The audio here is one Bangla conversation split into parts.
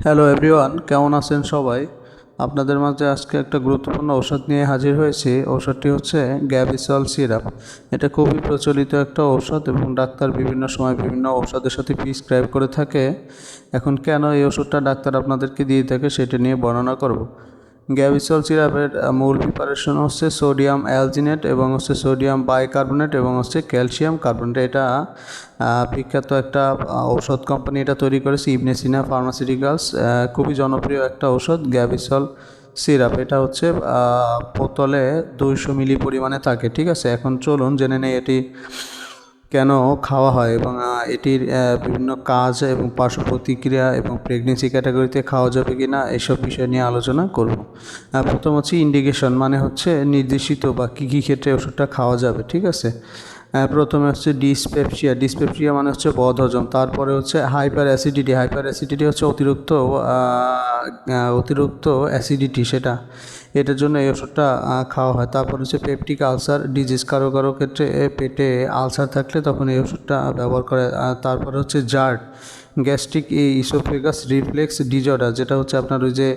হ্যালো এভরিওয়ান কেমন আছেন সবাই? আপনাদের মাঝে আজকে একটা গুরুত্বপূর্ণ ঔষধ নিয়ে হাজির হয়েছি। ঔষধটি হচ্ছে গ্যাভিসল সিরাপ এটা খুবই প্রচলিত একটা ঔষধ এবং ডাক্তার বিভিন্ন সময় বিভিন্ন ঔষধের সাথে প্রিসক্রাইব করে থাকে। এখন কেন এই ওষুধটা ডাক্তার আপনাদেরকে দিয়ে থাকে সেটা নিয়ে বর্ণনা করব। গ্যাভিসল সিরাপের মূল প্রিপারেশন হচ্ছে সোডিয়াম অ্যালজিনেট এবং হচ্ছে সোডিয়াম বাইকার্বনেট এবং হচ্ছে ক্যালসিয়াম কার্বনেট এটা বিখ্যাত একটা ঔষধ কোম্পানি এটা তৈরি করেছে ইবনে সিনা ফার্মাসিউটিক্যালস খুবই জনপ্রিয় একটা ঔষধ গ্যাভিসল সিরাপ। এটা হচ্ছে বোতলে দুইশো মিলি পরিমাণে থাকে, ঠিক আছে? এখন চলুন জেনে নেই এটি কেন খাওয়া হয় এবং এটির বিভিন্ন কাজ এবং পার্শ্ব প্রতিক্রিয়া এবং প্রেগনেন্সি ক্যাটাগরিতে খাওয়া যাবে কি না এসব বিষয় নিয়ে আলোচনা করব। প্রথম হচ্ছে ইন্ডিকেশন মানে হচ্ছে নির্দেশিত বা কী কী ক্ষেত্রে ওষুধটা খাওয়া যাবে, ঠিক আছে? প্রথমে হচ্ছে ডিসপেপসিয়া ডিসপেপসিয়া মানে হচ্ছে বদহজম, তারপরে হচ্ছে হাইপার অ্যাসিডিটি হাইপার অ্যাসিডিটি হচ্ছে অতিরিক্ত অতিরিক্ত অ্যাসিডিটি সেটা, এটার জন্য এই ওষুধটা খাওয়া হয়। তারপর হচ্ছে পেপটিক আলসার ডিজিজ কারও কারও ক্ষেত্রে পেটে আলসার থাকলে তখন এই ওষুধটা ব্যবহার করে তারপর হচ্ছে GERD gastric oesophagus reflux disorder যেটা হচ্ছে আপনার ওই যে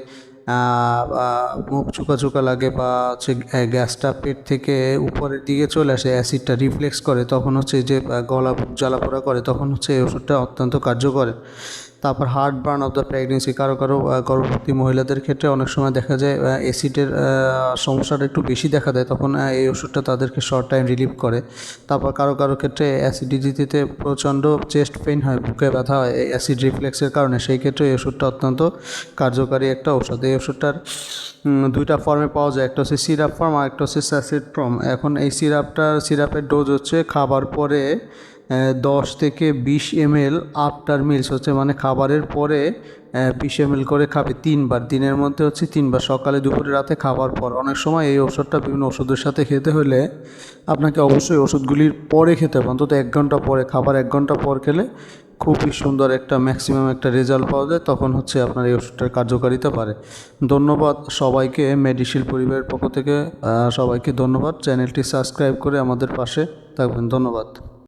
মুখ চুকা চুকা লাগে বা হচ্ছে গ্যাসটা পেট থেকে উপরের দিকে চলে আসে, অ্যাসিডটা রিফ্লেক্স করে, তখন হচ্ছে যে গলা জ্বালা পোড়া করে, তখন হচ্ছে এই ওষুধটা অত্যন্ত কার্যকর। তারপর heartburn of the pregnancy কারও কারও গর্ভবতী মহিলাদের ক্ষেত্রে অনেক সময় দেখা যায় অ্যাসিডের সমস্যাটা একটু বেশি দেখা দেয়, তখন এই ওষুধটা তাদেরকে শর্ট টাইম রিলিভ করে। তারপর কারও কারও ক্ষেত্রে অ্যাসিডিটিতে প্রচণ্ড চেস্ট পেইন হয়, বুকে ব্যথা হয় অ্যাসিড রিফ্লেক্সের কারণে, সেই ক্ষেত্রে এই ওষুধটা অত্যন্ত কার্যকারী একটা ওষুধ এই ওষুধটার দুইটা ফর্মে পাওয়া যায়, একটা হচ্ছে সিরাপ ফর্ম আর একটা হচ্ছে স্যাসেট ফর্ম এখন এই সিরাপটার সিরাপের ডোজ হচ্ছে খাবার পরে দশ থেকে বিশ এম এল আফটার মিলস হচ্ছে মানে খাবারের পরে বিশ এম এল করে খাবে তিনবার। দিনের মধ্যে হচ্ছে তিনবার, সকালে, দুপুরে, রাতে খাবার পর। অনেক সময় এই ওষুধটা বিভিন্ন ওষুধের সাথে খেতে হলে আপনাকে অবশ্যই ওষুধগুলির পরে খেতে হবে। অন্তত এক ঘণ্টা পরে, খাবার এক ঘণ্টা পর খেলে খুবই সুন্দর একটা ম্যাক্সিমাম একটা রেজাল্ট পাওয়া যায়, তখন হচ্ছে আপনার এই ওষুধটার কার্যকারিতা পারে ধন্যবাদ সবাইকে মেডিসিল পরিবারের পক্ষ থেকে সবাইকে ধন্যবাদ। চ্যানেলটি সাবস্ক্রাইব করে আমাদের পাশে থাকবেন। ধন্যবাদ।